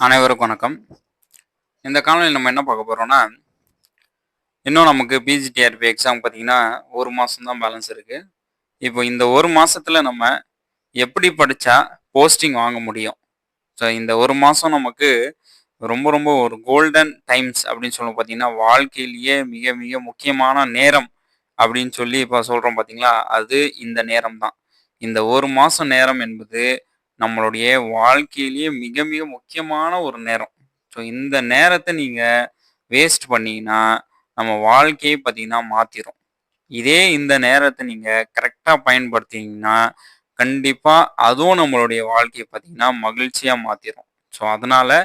அனைவருக்கும் வணக்கம். இந்த காணொலியில் நம்ம என்ன பார்க்க போகிறோம்னா இன்னும் நமக்கு பிஜிடிஆர்பி எக்ஸாம் பார்த்தீங்கன்னா ஒரு மாதம் தான் பேலன்ஸ் இருக்குது இப்போ இந்த ஒரு மாதத்தில் நம்ம எப்படி படித்தா போஸ்டிங் வாங்க முடியும்? ஸோ இந்த ஒரு மாதம் நமக்கு ரொம்ப ரொம்ப ஒரு கோல்டன் டைம்ஸ் அப்படின்னு சொல்லுவோம் பார்த்தீங்கன்னா வாழ்க்கையிலேயே மிக மிக முக்கியமான நேரம் அப்படின்னு சொல்லி இப்போ சொல்கிறோம் பார்த்தீங்களா? அது இந்த நேரம் தான் இந்த ஒரு மாதம் நேரம் என்பது நம்மளுடைய வாழ்க்கையிலேயே மிக மிக முக்கியமான ஒரு நேரம். ஸோ இந்த நேரத்தை நீங்கள் வேஸ்ட் பண்ணீங்கன்னா நம்ம வாழ்க்கையை பார்த்தீங்கன்னா மாற்றிடும் இதே இந்த நேரத்தை நீங்கள் கரெக்டாக பயன்படுத்திங்கன்னா கண்டிப்பாக அதுவும் நம்மளுடைய வாழ்க்கையை பார்த்தீங்கன்னா மகிழ்ச்சியாக மாற்றிடும் ஸோ அதனால்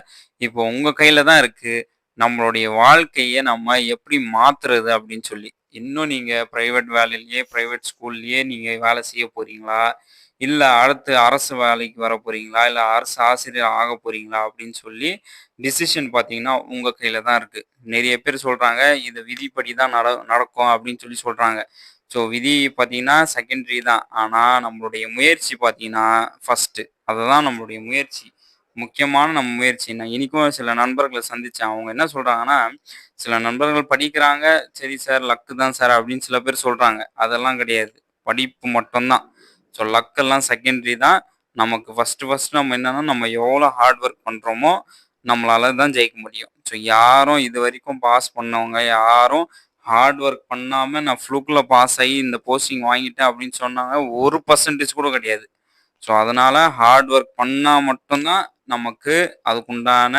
இப்போ உங்கள் கையில் தான் இருக்குது நம்மளுடைய வாழ்க்கையை நம்ம எப்படி மாற்றுறது அப்படின்னு சொல்லி. இன்னும் நீங்கள் ப்ரைவேட் வேலையிலேயே ப்ரைவேட் ஸ்கூல்லையே நீங்கள் வேலை செய்ய போகிறீங்களா இல்லை அடுத்து அரசு வேலைக்கு வர போகிறீங்களா இல்லை அரசு ஆசிரியர் ஆக போகிறீங்களா அப்படின்னு சொல்லி டிசிஷன் பார்த்தீங்கன்னா உங்கள் கையில் தான் இருக்குது நிறைய பேர் சொல்கிறாங்க இது விதிப்படி தான் நட நடக்கும் அப்படின்னு சொல்லி சொல்கிறாங்க ஸோ விதி பார்த்தீங்கன்னா செகண்டரி தான். ஆனால் நம்மளுடைய முயற்சி பார்த்தீங்கன்னா ஃபஸ்ட்டு அதுதான் நம்மளுடைய முயற்சி. முக்கியமான நம்ம முயற்சி நான் இன்றைக்கும் சில நண்பர்களை சந்தித்தேன் அவங்க என்ன சொல்கிறாங்கன்னா சில நண்பர்கள் படிக்கிறாங்க. சரி சார் லக்கு தான் சார் அப்படின்னு சில பேர் சொல்கிறாங்க அதெல்லாம் கிடையாது. படிப்பு மட்டும்தான். ஸோ லக்கெல்லாம் செகண்டரி தான். நமக்கு ஃபஸ்ட்டு ஃபஸ்ட்டு நம்ம என்னன்னா நம்ம எவ்வளோ ஹார்ட் ஒர்க் பண்ணுறோமோ நம்மளால தான் ஜெயிக்க முடியும். ஸோ யாரும் இது வரைக்கும் பாஸ் பண்ணவங்க யாரும் ஹார்ட் ஒர்க் பண்ணாமல் நான் ஃப்ளூக்கில் பாஸ் ஆகி இந்த போஸ்டிங் வாங்கிட்டேன் அப்படின்னு சொன்னாங்க ஒரு பர்சன்டேஜ் கூட கிடையாது. ஸோ அதனால் ஹார்ட் ஒர்க் பண்ணால் மட்டும்தான் நமக்கு அதுக்குண்டான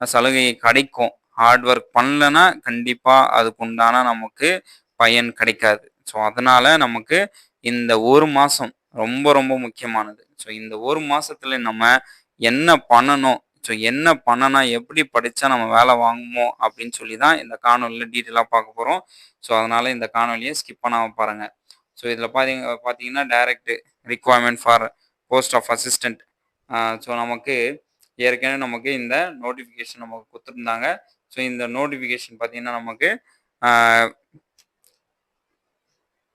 சலுகை கிடைக்கும். ஹார்ட் ஒர்க் பண்ணலன்னா கண்டிப்பாக அதுக்குண்டான நமக்கு பயன் கிடைக்காது. ஸோ அதனால் நமக்கு இந்த ஒரு மாதம் ரொம்ப ரொம்ப முக்கியமானது. ஸோ இந்த ஒரு மாசத்துல நம்ம என்ன பண்ணணும்? ஸோ என்ன பண்ணனா எப்படி படித்தா நம்ம வேலை வாங்குமோ? அப்படின்னு சொல்லி தான் இந்த காணொலியில் டீட்டெயிலாக பார்க்க போகிறோம் ஸோ அதனால் இந்த காணொலியை ஸ்கிப் பண்ணாமல் பாருங்கள் ஸோ இதில் பார்த்தீங்க பார்த்தீங்கன்னா direct requirement for post of assistant so நமக்கு ஏற்கனவே நமக்கு இந்த நோட்டிஃபிகேஷன் நமக்கு கொடுத்துருந்தாங்க. ஸோ இந்த நோட்டிஃபிகேஷன் பார்த்தீங்கன்னா நமக்கு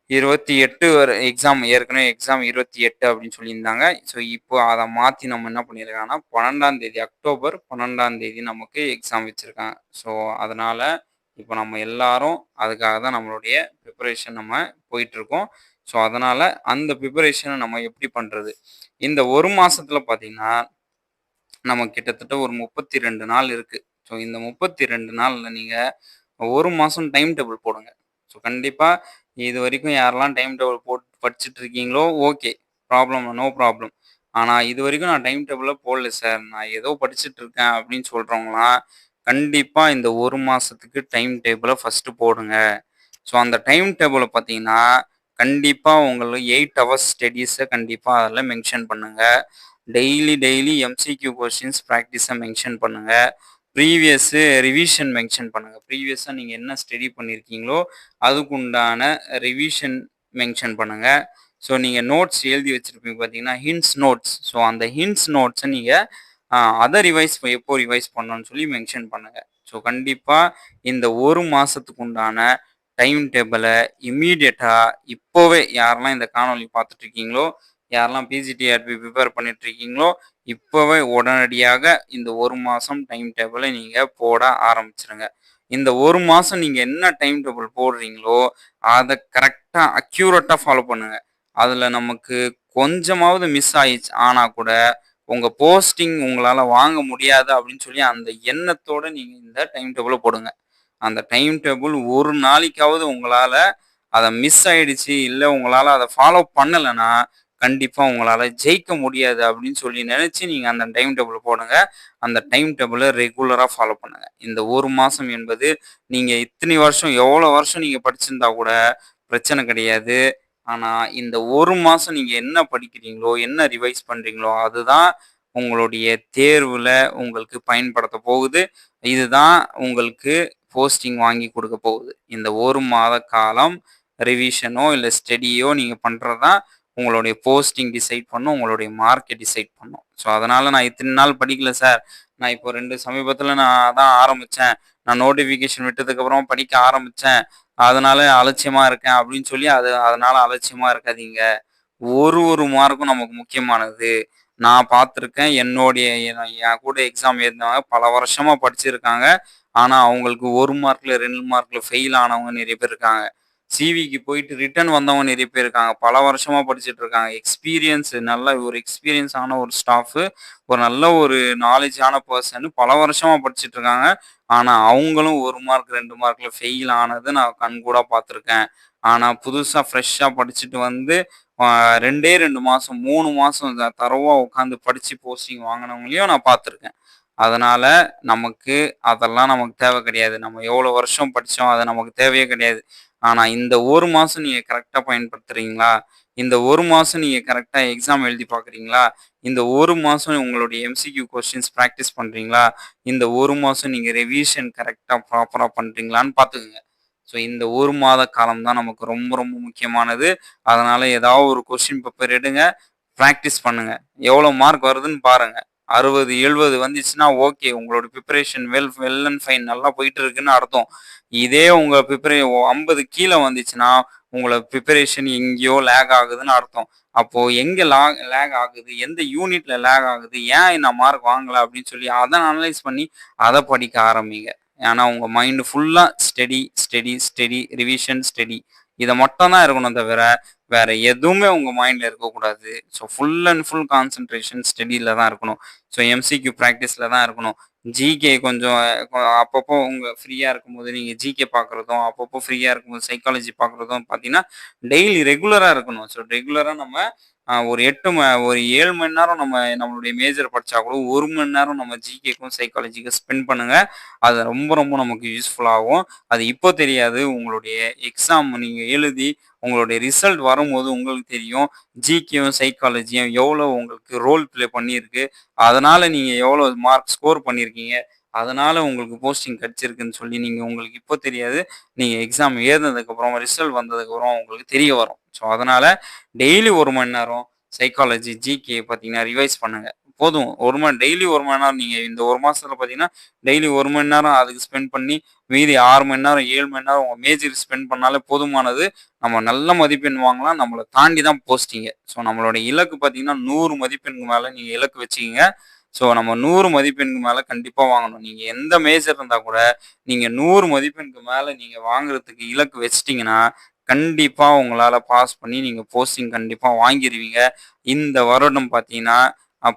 இருபத்தி எட்டு எக்ஸாம் ஏற்கனவே எக்ஸாம் இருபத்தி எட்டு அப்படின்னு சொல்லியிருந்தாங்க. ஸோ இப்போ அதை மாற்றி நம்ம என்ன பண்ணியிருக்காங்கன்னா பன்னெண்டாம் தேதி அக்டோபர் பன்னெண்டாம் தேதி நமக்கு எக்ஸாம் வச்சுருக்காங்க. ஸோ அதனால் இப்போ நம்ம எல்லாரும் அதுக்காக தான் நம்மளுடைய ப்ரிப்பரேஷன் நம்ம போயிட்டுருக்கோம். ஸோ அதனால் அந்த ப்ரிப்பரேஷனை நம்ம எப்படி பண்ணுறது இந்த ஒரு மாதத்தில் பார்த்திங்கன்னா நம்ம கிட்டத்தட்ட ஒரு முப்பத்தி ரெண்டு நாள் இருக்குது ஸோ இந்த முப்பத்தி ரெண்டு நாளில் நீங்கள் ஒரு மாதம் டைம் டேபிள் போடுங்க. ஸோ கண்டிப்பாக இது வரைக்கும் யாரெல்லாம் டைம் டேபிள் போட்டு படிச்சுட்டு இருக்கீங்களோ ஓகே ப்ராப்ளம் நோ ப்ராப்ளம் ஆனால் இது வரைக்கும் நான் டைம் டேபிளில் போடல சார் நான் ஏதோ படிச்சுட்டு இருக்கேன் அப்படின்னு சொல்கிறவங்களாம் கண்டிப்பாக இந்த ஒரு மாதத்துக்கு டைம் டேபிளை ஃபஸ்ட்டு போடுங்க. ஸோ அந்த டைம் டேபிளை பார்த்தீங்கன்னா கண்டிப்பாக உங்களுக்கு எயிட் ஹவர்ஸ் ஸ்டடீஸை கண்டிப்பாக அதில் மென்ஷன் பண்ணுங்கள் டெய்லி டெய்லி எம்சிக்யூ கொஸ்டின்ஸ் ப்ராக்டிஸை மென்ஷன் பண்ணுங்கள் ப்ரீவியஸ்ஸு ரிவிஷன் மென்ஷன் பண்ணுங்கள் ப்ரீவியஸாக நீங்கள் என்ன ஸ்டடி பண்ணியிருக்கீங்களோ அதுக்கு உண்டான ரிவிஷன் மென்ஷன் பண்ணுங்கள் ஸோ நீங்கள் நோட்ஸ் எழுதி வச்சுருப்பீங்க பார்த்தீங்கன்னா ஹின்ஸ் நோட்ஸ் ஸோ அந்த ஹின்ஸ் நோட்ஸை நீங்கள் அதை ரிவைஸ் எப்போ ரிவைஸ் பண்ணணும்னு சொல்லி மென்ஷன் பண்ணுங்கள் ஸோ கண்டிப்பாக இந்த ஒரு மாதத்துக்கு உண்டான டைம் டேபிளை இம்மீடியட்டாக இப்போவே யாரெல்லாம் இந்த காணொலி பார்த்துட்ருக்கீங்களோ யாரெல்லாம் பிஜிடிஆர்பி ப்ரிப்பேர் பண்ணிட்டு இருக்கீங்களோ இப்போவே உடனடியாக இந்த ஒரு மாதம் டைம் டேபிளை நீங்கள் போட ஆரம்பிச்சிருங்க. இந்த ஒரு மாதம் நீங்கள் என்ன டைம் டேபிள் போடுறீங்களோ அதை கரெக்டாக அக்யூரேட்டாக ஃபாலோ பண்ணுங்கள் அதில் நமக்கு கொஞ்சமாவது மிஸ் ஆயிடுச்சு ஆனால் கூட உங்கள் போஸ்டிங் உங்களால் வாங்க முடியாது அப்படின்னு சொல்லி அந்த எண்ணத்தோடு நீங்கள் இந்த டைம் டேபிளை போடுங்க. அந்த டைம் டேபிள் ஒரு நாளைக்காவது உங்களால் அதை மிஸ் ஆயிடுச்சு இல்லை உங்களால் அதை ஃபாலோ பண்ணலைன்னா கண்டிப்பாக உங்களால் ஜெயிக்க முடியாது அப்படின்னு சொல்லி நினச்சி நீங்கள் அந்த டைம் டேபிள் போடுங்க. அந்த டைம் டேபிளை ரெகுலராக ஃபாலோ பண்ணுங்கள் இந்த ஒரு மாதம் என்பது நீங்கள் இத்தனை வருஷம் எவ்வளோ வருஷம் நீங்கள் படிச்சிருந்தா கூட பிரச்சனை கிடையாது. ஆனால் இந்த ஒரு மாதம் நீங்கள் என்ன படிக்கிறீங்களோ என்ன ரிவைஸ் பண்ணுறீங்களோ அதுதான் உங்களுடைய தேர்வில் உங்களுக்கு பயன்படுத்த போகுது. இதுதான் உங்களுக்கு போஸ்டிங் வாங்கி கொடுக்க போகுது. இந்த ஒரு மாத காலம் ரிவிஷனோ இல்லை ஸ்டடியோ நீங்கள் பண்ணுறது தான் உங்களுடைய போஸ்டிங் டிசைட் பண்ணும் உங்களுடைய மார்க்கை டிசைட் பண்ணும் ஸோ அதனால் நான் இத்தனை நாள் படிக்கல சார் நான் இப்போ ரெண்டு சமீபத்தில் நான் தான் ஆரம்பித்தேன் நான் நோட்டிஃபிகேஷன் விட்டதுக்கப்புறம் படிக்க ஆரம்பித்தேன் அதனால அலட்சியமாக இருக்கேன் அப்படின்னு சொல்லி அது அதனால் அலட்சியமாக இருக்காதீங்க ஒரு ஒரு மார்க்கும் நமக்கு முக்கியமானது நான் பார்த்துருக்கேன். என்னுடைய என் கூட எக்ஸாம் எழுதினவங்க பல வருஷமாக படிச்சிருக்காங்க. ஆனால் அவங்களுக்கு ஒரு மார்க்கில் ரெண்டு மார்க்கில் ஃபெயில் ஆனவங்க நிறைய பேர் இருக்காங்க. சிவிக்கு போயிட்டு ரிட்டர்ன் வந்தவங்க நிறைய பேர் இருக்காங்க. பல வருஷமா படிச்சுட்டு இருக்காங்க. எக்ஸ்பீரியன்ஸ் நல்ல ஒரு எக்ஸ்பீரியன்ஸ் ஆன ஒரு ஸ்டாஃப், ஒரு நல்ல ஒரு நாலேஜான பர்சன் பல வருஷமா படிச்சுட்டு இருக்காங்க. ஆனா, அவங்களும் ஒரு மார்க், ரெண்டு மார்க்ல ஃபெயில் ஆனது நான் கண்கூடாக பார்த்துருக்கேன். ஆனா, புதுசா ஃப்ரெஷ்ஷா படிச்சுட்டு வந்து அ 2டே 2 மாசம், 3 மாசம் உட்காந்து படிச்சு போஸ்டிங் வாங்கினவங்களையும் நான் பார்த்துருக்கேன். அதனால நமக்கு அதெல்லாம் நமக்கு தேவை கிடையாது. நம்ம எவ்வளோ வருஷம் படித்தோம் அது நமக்கு தேவையே கிடையாது. ஆனால் இந்த ஒரு மாதம் நீங்கள் கரெக்டாக பயன்படுத்துறீங்களா? இந்த ஒரு மாதம் நீங்கள் கரெக்டாக எக்ஸாம் எழுதி பார்க்குறீங்களா? இந்த ஒரு மாதம் உங்களுடைய எம்சிக்யூ கொஸ்டின்ஸ் ப்ராக்டிஸ் பண்ணுறீங்களா இந்த ஒரு மாதம் நீங்கள் ரெவிஷன் கரெக்டாக ப்ராப்பராக பண்ணுறீங்களான்னு பார்த்துக்குங்க ஸோ, இந்த ஒரு மாத காலம் தான் நமக்கு ரொம்ப ரொம்ப முக்கியமானது. அதனால் ஏதாவது ஒரு கொஸ்டின் பேப்பர் எடுங்க, ப்ராக்டிஸ் பண்ணுங்கள் எவ்வளோ மார்க் வருதுன்னு பாருங்கள் 60, 70 வந்துச்சுன்னா ஓகே. உங்களோட preparation well well and fine நல்லா போயிட்டு இருக்குன்னு அர்த்தம். இதே உங்க ப்ரிப்பரே ஐம்பது கீழே வந்துச்சுன்னா, உங்களை ப்ரிப்பரேஷன் எங்கேயோ லேக் ஆகுதுன்னு அர்த்தம். அப்போ எங்க லாக் லேக் ஆகுது? எந்த யூனிட்ல லேக் ஆகுது? ஏன் நான் மார்க் வாங்கல? அப்படின்னு சொல்லி அதை அனலைஸ் பண்ணி அதை படிக்க ஆரம்பிங்க. ஏன்னா, உங்க மைண்டு ஃபுல்லா study, study, study, revision, study. இதை மட்டும் தான் இருக்கணும் தவிர, வேற எதுவுமே உங்க மைண்ட்ல இருக்கக்கூடாது. So, full and full concentration ஸ்டடியில தான் இருக்கணும். ஸோ, எம்சிக்யூ ப்ராக்டிஸ்ல தான் இருக்கணும். ஜிகே கொஞ்சம் அப்பப்போ உங்கள் ஃப்ரீயாக இருக்கும்போது நீங்கள் ஜிகே பார்க்குறதும், அப்பப்போ ஃப்ரீயாக இருக்கும்போது சைக்காலஜி பார்க்குறதும் பார்த்தீங்கன்னா, டெய்லி ரெகுலராக இருக்கணும். ஸோ, ரெகுலராக நம்ம ஒரு எட்டு ம ஒரு ஏழு மணி நேரம் நம்ம நம்மளுடைய மேஜர் படித்தா கூட ஒரு மணி நேரம் நம்ம ஜிகேக்கும், சைக்காலஜிக்கும் ஸ்பெண்ட் பண்ணுங்கள் அது ரொம்ப ரொம்ப நமக்கு யூஸ்ஃபுல்லாகும் அது இப்போ தெரியாது. உங்களுடைய எக்ஸாம் நீங்கள் எழுதி உங்களுடைய ரிசல்ட் வரும்போது உங்களுக்கு தெரியும். ஜிகேயும், சைக்காலஜியும் எவ்வளோ உங்களுக்கு ரோல் ப்ளே பண்ணியிருக்கு. அதனால் நீங்கள் எவ்வளோ மார்க் ஸ்கோர் பண்ணியிருக்கீங்க. அதனால் உங்களுக்கு போஸ்டிங் கிடைச்சிருக்குன்னு சொல்லி நீங்கள் உங்களுக்கு இப்போ தெரியாது. நீங்கள் எக்ஸாம் ஏறினதுக்கப்புறம் ரிசல்ட் வந்ததுக்கப்புறம் உங்களுக்கு தெரிய வரும். ஸோ, அதனால் டெய்லி ஒரு மணி நேரம் சைக்காலஜி, ஜிகே பார்த்தீங்கன்னா ரிவைஸ் பண்ணுங்கள் போதும். ஒரு மணி டெய்லி ஒரு மணி நேரம் நீங்கள் இந்த ஒரு மாதத்தில் பார்த்தீங்கன்னா, டெய்லி ஒரு மணி நேரம் அதுக்கு ஸ்பெண்ட் பண்ணி, மீதி ஆறு மணி நேரம், ஏழு மணி நேரம் உங்கள் மேஜர் ஸ்பெண்ட் பண்ணாலே போதுமானது. நம்ம நல்ல மதிப்பெண் வாங்கலாம். நம்மளை தாண்டி தான் போஸ்டிங்க ஸோ, நம்மளோட இலக்கு பார்த்தீங்கன்னா, நூறு மதிப்பெண்க்கு மேலே நீங்கள் இலக்கு வச்சுக்கிங்க ஸோ, நம்ம நூறு மதிப்பெண்க்கு மேலே கண்டிப்பாக வாங்கணும். நீங்கள் எந்த மேஜர் இருந்தால் கூட, நீங்கள் நூறு மதிப்பெண்க்கு மேலே நீங்கள் வாங்குறதுக்கு இலக்கு வச்சிட்டிங்கன்னா கண்டிப்பாக உங்களால் பாஸ் பண்ணி நீங்கள் போஸ்டிங் கண்டிப்பாக வாங்கிடுவீங்க இந்த வருடம் பார்த்தீங்கன்னா,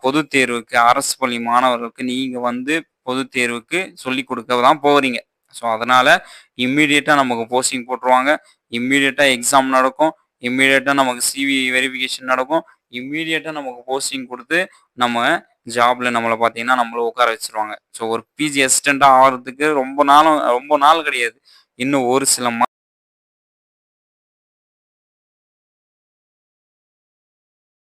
பொது தேர்வுக்கு அரசு பள்ளி மாணவர்களுக்கு நீங்கள் வந்து பொது தேர்வுக்கு சொல்லிக் கொடுக்க தான் போகிறீங்க ஸோ, அதனால் இம்மீடியட்டா நமக்கு போஸ்டிங் போட்டுருவாங்க. இம்மீடியட்டாக எக்ஸாம் நடக்கும். இம்மீடியட்டா நமக்கு சிவி வெரிஃபிகேஷன் நடக்கும். இம்மீடியட்டா நமக்கு போஸ்டிங் கொடுத்து நம்ம ஜாப்ல நம்மளை பார்த்தீங்கன்னா, நம்மளை உட்கார வச்சிருவாங்க ஸோ, ஒரு பிஜி அசிஸ்டண்ட்டாக ஆகிறதுக்கு ரொம்ப நாளும் ரொம்ப நாள் கிடையாது. இன்னும் ஒரு சில